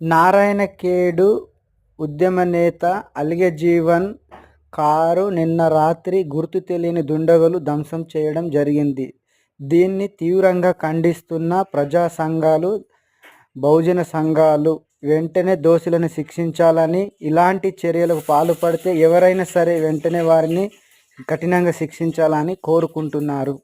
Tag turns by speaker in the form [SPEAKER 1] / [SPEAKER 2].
[SPEAKER 1] నారాయణఖేడ్ ఉద్యమ నేత అలిగే జీవన్ కారు నిన్న రాత్రి గుర్తు తెలియని దుండగులు ధ్వంసం చేయడం జరిగింది. దీన్ని తీవ్రంగా ఖండిస్తున్న ప్రజా సంఘాలు బహుజన సంఘాలు వెంటనే దోషులను శిక్షించాలని ఇలాంటి చర్యలకు పాల్పడితే ఎవరైనా సరే వెంటనే వారిని కఠినంగా శిక్షించాలని కోరుకుంటున్నారు.